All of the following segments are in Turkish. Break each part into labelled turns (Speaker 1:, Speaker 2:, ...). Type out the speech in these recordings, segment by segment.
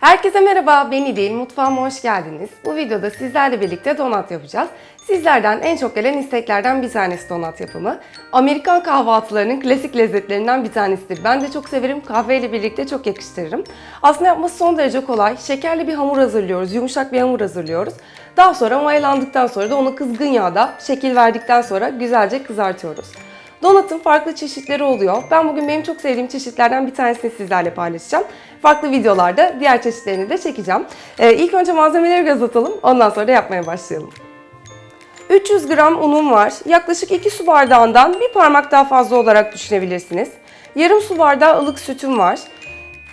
Speaker 1: Herkese merhaba, ben İdil. Mutfağıma hoş geldiniz. Bu videoda sizlerle birlikte donat yapacağız. Sizlerden en çok gelen isteklerden bir tanesi donat yapımı. Amerikan kahvaltılarının klasik lezzetlerinden bir tanesidir. Ben de çok severim, kahveyle birlikte çok yakıştırırım. Aslında yapması son derece kolay. Şekerli bir hamur hazırlıyoruz, yumuşak bir hamur hazırlıyoruz. Daha sonra mayalandıktan sonra da onu kızgın yağda şekil verdikten sonra güzelce kızartıyoruz. Donatın farklı çeşitleri oluyor. Ben bugün benim çok sevdiğim çeşitlerden bir tanesini sizlerle paylaşacağım. Farklı videolarda diğer çeşitlerini de çekeceğim. Ee, ilk önce malzemeleri göz atalım. Ondan sonra da yapmaya başlayalım. 300 gram unum var. Yaklaşık 2 su bardağından bir parmak daha fazla olarak düşünebilirsiniz. Yarım su bardağı ılık sütüm var.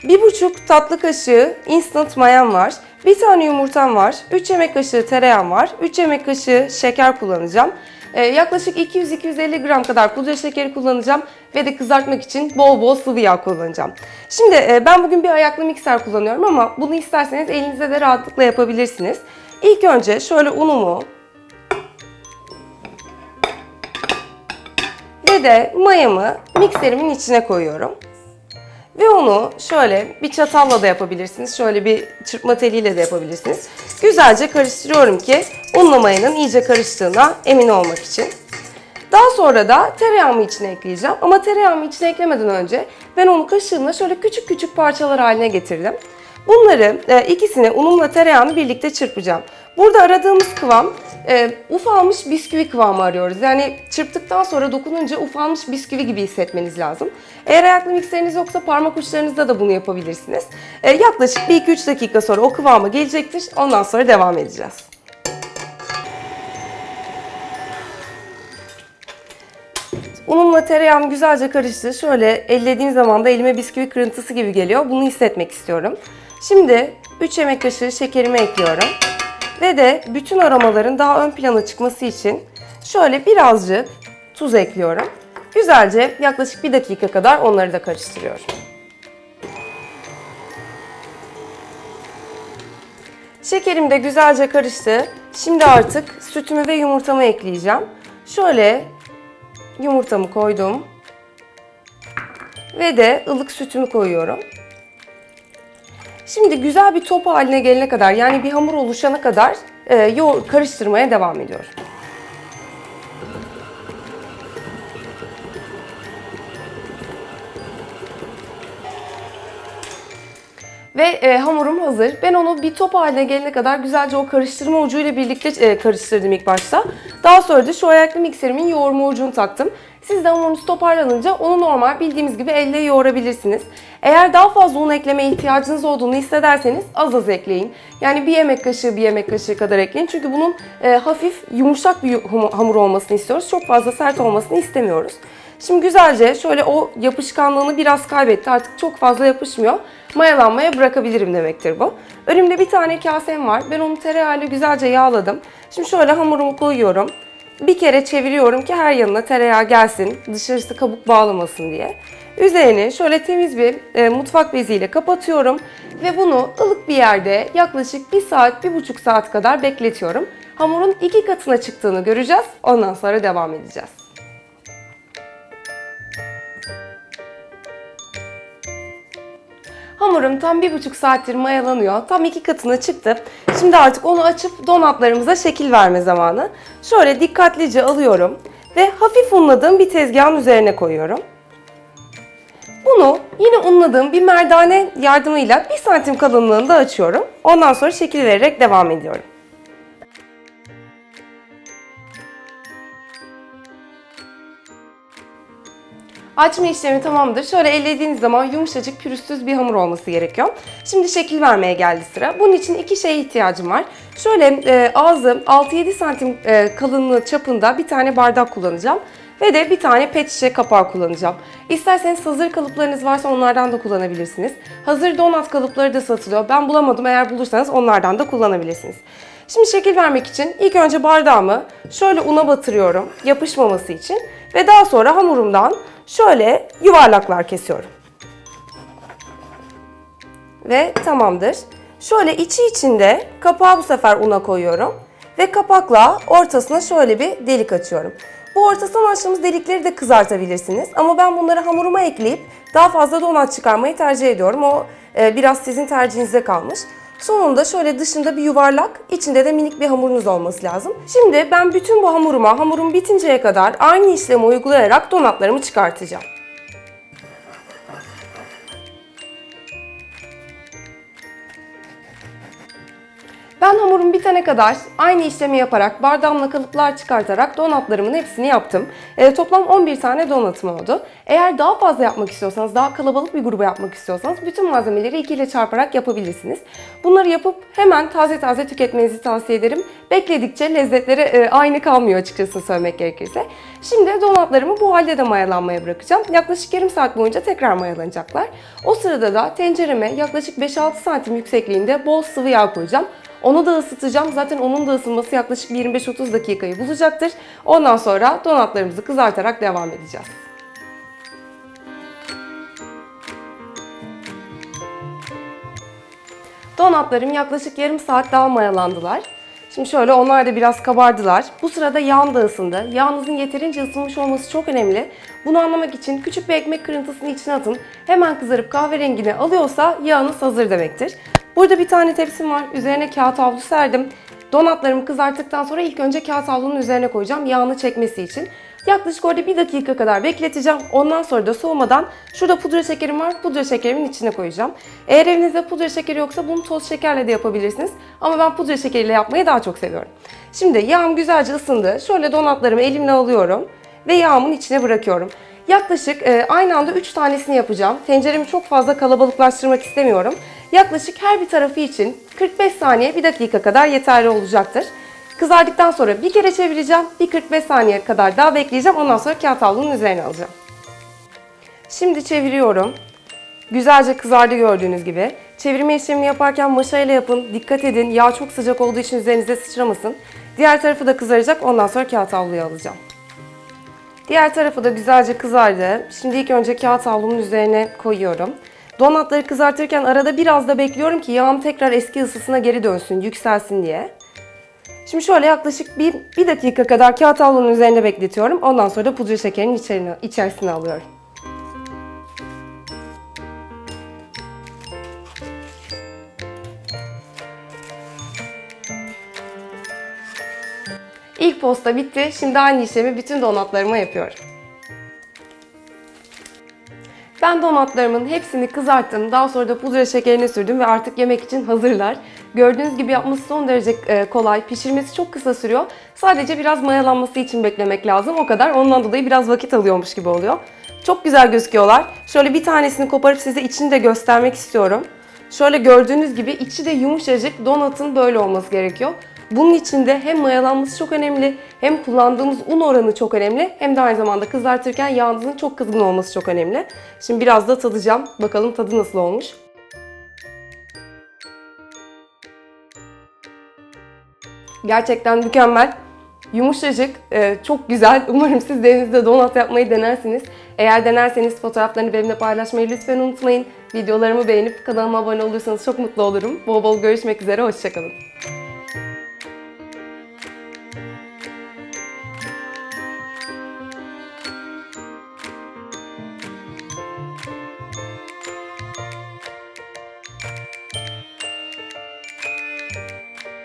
Speaker 1: 1,5 tatlı kaşığı instant mayam var. Bir tane yumurtam var. 3 yemek kaşığı tereyağım var. 3 yemek kaşığı şeker kullanacağım. Ee, yaklaşık 200-250 gram kadar pudra şekeri kullanacağım ve de kızartmak için bol bol sıvı yağ kullanacağım. Şimdi e, ben bugün bir ayaklı mikser kullanıyorum ama bunu isterseniz elinizde de rahatlıkla yapabilirsiniz. İlk önce şöyle unumu ve de mayamı mikserimin içine koyuyorum. Ve onu şöyle bir çatalla da yapabilirsiniz. Şöyle bir çırpma teliyle de yapabilirsiniz. Güzelce karıştırıyorum ki unla mayanın iyice karıştığına emin olmak için. Daha sonra da tereyağımı içine ekleyeceğim. Ama tereyağımı içine eklemeden önce ben onu kaşığımla şöyle küçük küçük parçalar haline getirdim. Bunları e, ikisini unumla tereyağını birlikte çırpacağım. Burada aradığımız kıvam e, ufalmış bisküvi kıvamı arıyoruz. Yani çırptıktan sonra dokununca ufalmış bisküvi gibi hissetmeniz lazım. Eğer ayaklı mikseriniz yoksa parmak uçlarınızda da bunu yapabilirsiniz. E, yaklaşık 1-2-3 dakika sonra o kıvama gelecektir. Ondan sonra devam edeceğiz. Unumla tereyağım güzelce karıştı. Şöyle ellediğim zaman da elime bisküvi kırıntısı gibi geliyor. Bunu hissetmek istiyorum. Şimdi 3 yemek kaşığı şekerimi ekliyorum. Ve de bütün aromaların daha ön plana çıkması için şöyle birazcık tuz ekliyorum. Güzelce yaklaşık bir dakika kadar onları da karıştırıyorum. Şekerim de güzelce karıştı. Şimdi artık sütümü ve yumurtamı ekleyeceğim. Şöyle yumurtamı koydum. Ve de ılık sütümü koyuyorum. Şimdi güzel bir top haline gelene kadar yani bir hamur oluşana kadar e, yoğur, karıştırmaya devam ediyorum. Ve e, hamurum hazır. Ben onu bir top haline gelene kadar güzelce o karıştırma ucuyla birlikte e, karıştırdım ilk başta. Daha sonra da şu ayaklı mikserimin yoğurma ucunu taktım. Siz de hamurunuz toparlanınca onu normal bildiğimiz gibi elle yoğurabilirsiniz. Eğer daha fazla un eklemeye ihtiyacınız olduğunu hissederseniz az az ekleyin. Yani bir yemek kaşığı bir yemek kaşığı kadar ekleyin. Çünkü bunun e, hafif yumuşak bir hamur olmasını istiyoruz. Çok fazla sert olmasını istemiyoruz. Şimdi güzelce şöyle o yapışkanlığını biraz kaybetti. Artık çok fazla yapışmıyor. Mayalanmaya bırakabilirim demektir bu. Önümde bir tane kasem var. Ben onu tereyağıyla güzelce yağladım. Şimdi şöyle hamurumu koyuyorum. Bir kere çeviriyorum ki her yanına tereyağı gelsin. Dışarısı kabuk bağlamasın diye. Üzerini şöyle temiz bir e, mutfak beziyle kapatıyorum. Ve bunu ılık bir yerde yaklaşık 1 saat, 1,5 saat kadar bekletiyorum. Hamurun iki katına çıktığını göreceğiz. Ondan sonra devam edeceğiz. Hamurum tam bir buçuk saattir mayalanıyor. Tam iki katına çıktı. Şimdi artık onu açıp donatlarımıza şekil verme zamanı. Şöyle dikkatlice alıyorum ve hafif unladığım bir tezgahın üzerine koyuyorum. Bunu yine unladığım bir merdane yardımıyla 1 santim kalınlığında açıyorum. Ondan sonra şekil vererek devam ediyorum. Açma işlemi tamamdır. Şöyle ellediğiniz zaman yumuşacık pürüzsüz bir hamur olması gerekiyor. Şimdi şekil vermeye geldi sıra. Bunun için iki şeye ihtiyacım var. Şöyle e, ağzı 6-7 santim e, kalınlığı çapında bir tane bardak kullanacağım. Ve de bir tane pet şişe kapağı kullanacağım. İsterseniz hazır kalıplarınız varsa onlardan da kullanabilirsiniz. Hazır donat kalıpları da satılıyor. Ben bulamadım. Eğer bulursanız onlardan da kullanabilirsiniz. Şimdi şekil vermek için ilk önce bardağımı şöyle una batırıyorum yapışmaması için. Ve daha sonra hamurumdan şöyle yuvarlaklar kesiyorum. Ve tamamdır. Şöyle içi içinde kapağı bu sefer una koyuyorum. Ve kapakla ortasına şöyle bir delik açıyorum. Bu ortasından açtığımız delikleri de kızartabilirsiniz. Ama ben bunları hamuruma ekleyip daha fazla donat çıkarmayı tercih ediyorum. O Ee, biraz sizin tercihinize kalmış. Sonunda şöyle dışında bir yuvarlak, içinde de minik bir hamurunuz olması lazım. Şimdi ben bütün bu hamuruma, hamurum bitinceye kadar aynı işlemi uygulayarak donatlarımı çıkartacağım. Ben hamurum bitene kadar aynı işlemi yaparak bardağımla kalıplar çıkartarak donatlarımın hepsini yaptım. E, toplam 11 tane donatım oldu. Eğer daha fazla yapmak istiyorsanız, daha kalabalık bir gruba yapmak istiyorsanız bütün malzemeleri 2 ile çarparak yapabilirsiniz. Bunları yapıp hemen taze taze tüketmenizi tavsiye ederim. Bekledikçe lezzetleri e, aynı kalmıyor açıkçası söylemek gerekirse. Şimdi donatlarımı bu halde de mayalanmaya bırakacağım. Yaklaşık yarım saat boyunca tekrar mayalanacaklar. O sırada da tencereme yaklaşık 5-6 santim yüksekliğinde bol sıvı yağ koyacağım. Onu da ısıtacağım. Zaten onun da ısınması yaklaşık 25-30 dakikayı bulacaktır. Ondan sonra donatlarımızı kızartarak devam edeceğiz. Donatlarım yaklaşık yarım saat daha mayalandılar. Şimdi şöyle onlar da biraz kabardılar. Bu sırada yağım da ısındı. Yağınızın yeterince ısınmış olması çok önemli. Bunu anlamak için küçük bir ekmek kırıntısını içine atın. Hemen kızarıp kahverengini alıyorsa yağınız hazır demektir. Burada bir tane tepsim var. Üzerine kağıt havlu serdim. Donatlarımı kızarttıktan sonra ilk önce kağıt havlunun üzerine koyacağım yağını çekmesi için. Yaklaşık orada bir dakika kadar bekleteceğim. Ondan sonra da soğumadan şurada pudra şekerim var. Pudra şekerimin içine koyacağım. Eğer evinizde pudra şekeri yoksa bunu toz şekerle de yapabilirsiniz. Ama ben pudra şekeriyle yapmayı daha çok seviyorum. Şimdi yağım güzelce ısındı. Şöyle donatlarımı elimle alıyorum ve yağımın içine bırakıyorum. Yaklaşık e, aynı anda 3 tanesini yapacağım. Tenceremi çok fazla kalabalıklaştırmak istemiyorum. Yaklaşık her bir tarafı için 45 saniye 1 dakika kadar yeterli olacaktır. Kızardıktan sonra bir kere çevireceğim. Bir 45 saniye kadar daha bekleyeceğim. Ondan sonra kağıt havlunun üzerine alacağım. Şimdi çeviriyorum. Güzelce kızardı gördüğünüz gibi. Çevirme işlemini yaparken maşayla yapın. Dikkat edin. Yağ çok sıcak olduğu için üzerinize sıçramasın. Diğer tarafı da kızaracak. Ondan sonra kağıt havluya alacağım. Diğer tarafı da güzelce kızardı. Şimdi ilk önce kağıt havlumun üzerine koyuyorum. Donatları kızartırken arada biraz da bekliyorum ki yağım tekrar eski ısısına geri dönsün, yükselsin diye. Şimdi şöyle yaklaşık bir, bir dakika kadar kağıt havlunun üzerinde bekletiyorum. Ondan sonra da pudra şekerinin içerisine alıyorum. İlk posta bitti. Şimdi aynı işlemi bütün donatlarıma yapıyorum. Ben donatlarımın hepsini kızarttım. Daha sonra da pudra şekerini sürdüm ve artık yemek için hazırlar. Gördüğünüz gibi yapması son derece e, kolay. Pişirmesi çok kısa sürüyor. Sadece biraz mayalanması için beklemek lazım. O kadar. Ondan dolayı biraz vakit alıyormuş gibi oluyor. Çok güzel gözüküyorlar. Şöyle bir tanesini koparıp size içini de göstermek istiyorum. Şöyle gördüğünüz gibi içi de yumuşacık. Donatın böyle olması gerekiyor. Bunun için de hem mayalanması çok önemli, hem kullandığımız un oranı çok önemli, hem de aynı zamanda kızartırken yağınızın çok kızgın olması çok önemli. Şimdi biraz da tadacağım. Bakalım tadı nasıl olmuş. Gerçekten mükemmel. Yumuşacık, e, çok güzel. Umarım siz de evinizde donat yapmayı denersiniz. Eğer denerseniz fotoğraflarını benimle paylaşmayı lütfen unutmayın. Videolarımı beğenip kanalıma abone olursanız çok mutlu olurum. Bol bol görüşmek üzere, hoşçakalın.